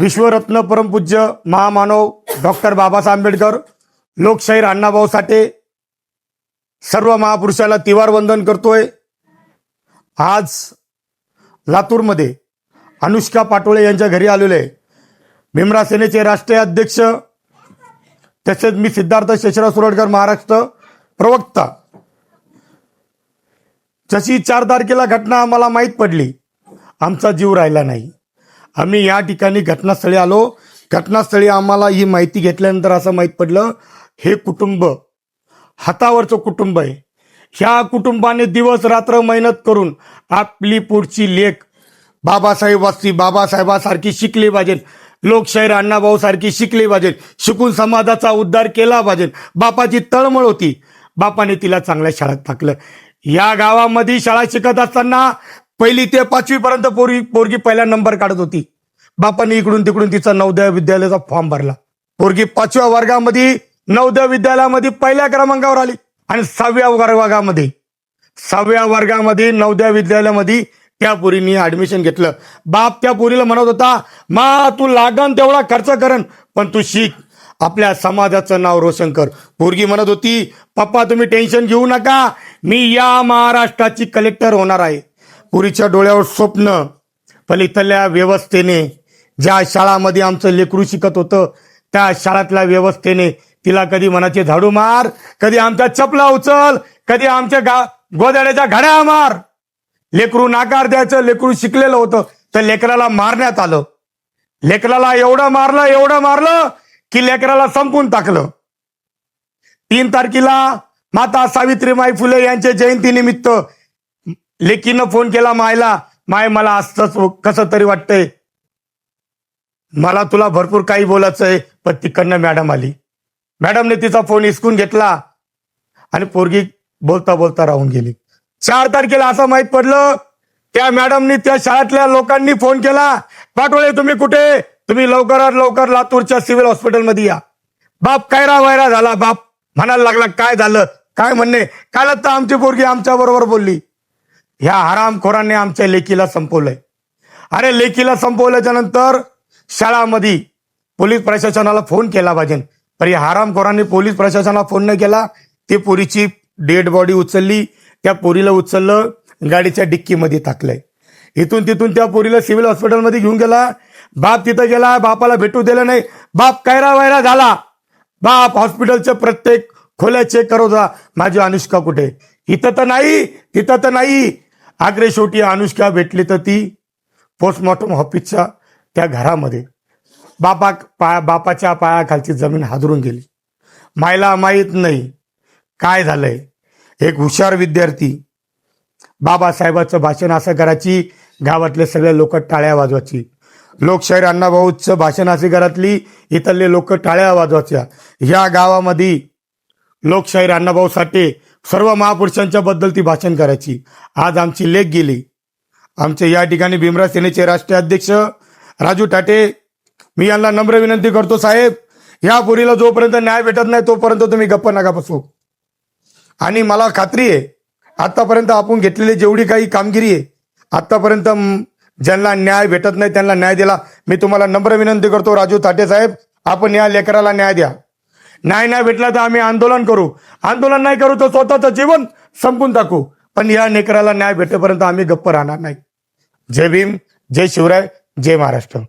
विश्वरत्न परमपूज्य महामानव डॉक्टर बाबासाहेब आंबेडकर लोकशाहीर अण्णाभाऊ साठे सर्व महापुरुषाला तिवार वंदन करतोय. आज लातूरमध्ये अनुष्का पाटोळे यांच्या घरी आलेले आहे भीमरा सेनेचे राष्ट्रीय अध्यक्ष तसेच मी सिद्धार्थ शेषराव सुरडकर महाराष्ट्र प्रवक्ता. जशी चार तारखेला घटना आम्हाला माहीत पडली आमचा जीव राहिला नाही. आम्ही या ठिकाणी घटनास्थळी आलो. घटनास्थळी आम्हाला ही माहिती घेतल्यानंतर असं माहीत पडलं हे कुटुंब हातावरचं कुटुंब आहे. ह्या कुटुंबाने दिवस रात्र मेहनत करून आपली पुढची लेख बाबासाहेब वास्ती बाबासाहेबासारखी शिकली पाहिजे. लोकशाहीर अण्णाभाऊ सारखी शिकली पाहिजे. शिकून समाजाचा उद्धार केला पाहिजे. बापाची तळमळ होती. बापाने तिला चांगल्या शाळेत टाकलं. या गावामध्ये शाळा शिकत असताना पहिली ते पाचवी पर्यंत पोरगी पोरगी पहिला नंबर काढत होती. बापाने इकडून तिकडून तिचा नवोदय विद्यालयाचा फॉर्म भरला. पोरगी पाचव्या वर्गामध्ये नवोदय विद्यालयामध्ये पहिल्या क्रमांकावर आली आणि सहाव्या वर्गामध्ये. सहाव्या वर्गामध्ये नवोदय विद्यालयामध्ये त्या पोरीने ऍडमिशन घेतलं. बाप त्या पोरीला म्हणत होता मा तू लागन तेवढा खर्च करन पण तू शिक. आपल्या समाजाचं नाव रोशन कर. पोरगी म्हणत होती पप्पा तुम्ही टेन्शन घेऊ नका. मी या महाराष्ट्राची कलेक्टर होणार आहे. पुरीच्या डोळ्यावर स्वप्न पण इथल्या व्यवस्थेने ज्या शाळामध्ये आमचं लेकरू शिकत होतं त्या शाळातल्या व्यवस्थेने तिला कधी मनाचे झाडू मार कधी आमच्या चपला उचल कधी आमच्या गा गोदाड्याच्या घड्या मार. लेकरू नाकार द्यायचं लेकरू शिकलेलं होतं तर लेकराला मारण्यात आलं. लेकराला एवढं मारलं एवढं मारलं की लेकराला संपून टाकलं. तीन तारखेला माता सावित्रीमाई फुले यांच्या जयंतीनिमित्त लेकीनं फोन केला मायला माय मला असंच हो- कसं तरी वाटतंय. मला तुला भरपूर काही बोलायचं आहे पण तिकडनं मॅडम आली. मॅडमने तिचा फोन हिसकून घेतला आणि पोरगी बोलता बोलता राहून गेली. चार तारखेला असं माहीत पडलं त्या मॅडमनी त्या शाळेतल्या लोकांनी फोन केला पाठवले तुम्ही कुठे? तुम्ही लवकरात लवकर लातूरच्या सिव्हिल हॉस्पिटलमध्ये या. बाप कायरा वायरा झाला बाप? म्हणायला लागला काय झालं? काय म्हणणे? कालच तर आमची पोरगी आमच्या बरोबर बोलली. ह्या हरामखोरांनी आमच्या लेकीला संपवलंय. अरे लेकीला संपवल्याच्या नंतर शाळामध्ये पोलीस प्रशासनाला फोन केला पाहिजे. पण या हरामखोरांनी पोलीस प्रशासनाला फोन न केला ते पोरीची डेड बॉडी उचलली त्या पोरीला उचललं गाडीच्या डिक्कीमध्ये टाकलंय. इथून तिथून त्या पोरीला सिव्हिल हॉस्पिटलमध्ये घेऊन गेला. बाप तिथं गेला बापाला भेटू दिलं नाही. बाप कायरा वायरा झाला. बाप हॉस्पिटलच्या प्रत्येक खोल्या चेक करत होता. माझी अनुष्का कुठे? इथं तर नाही तिथं तर नाही. आग्रे शेवटी अनुष्का भेटली तर ती पोस्टमॉर्टम ऑफिसच्या त्या घरामध्ये. बापा पाया बापाच्या पायाखालची जमीन हादरून गेली. मायला माहीत नाही काय झालंय. एक हुशार विद्यार्थी बाबासाहेबाचं भाषण असं करायची गावातले सगळे लोक टाळ्या वाजवायची. लोकशाहीर अण्णाभाऊचं भाषण असे घरातली इथले लोक टाळ्या वाजवायच्या. ह्या गावामध्ये लोकशाहीर अण्णाभाऊ साठे सर्व महापुरुषांच्या बद्दल ती भाषण करायची. आज आमची लेख गेली. आमचे या ठिकाणी भीमराज सेनेचे राष्ट्रीय अध्यक्ष राजू टाटे मी यांना नम्र विनंती करतो साहेब ह्या पुरीला जोपर्यंत न्याय भेटत नाही तोपर्यंत तुम्ही गप्प नका बसू. आणि मला खात्री आहे आतापर्यंत आपण घेतलेली जेवढी काही कामगिरी आहे आतापर्यंत ज्यांना न्याय भेटत नाही त्यांना न्याय दिला. मी तुम्हाला नम्र विनंती करतो राजू ताटे साहेब आपण या लेकराला न्याय द्या. नाही नाही भेटला तर आम्ही आंदोलन करू. आंदोलन नाही करू तर स्वतःचं जीवन संपून टाकू. पण या नेकराला न्याय भेटेपर्यंत आम्ही गप्प राहणार नाही. जय भीम जय शिवराय जय महाराष्ट्र.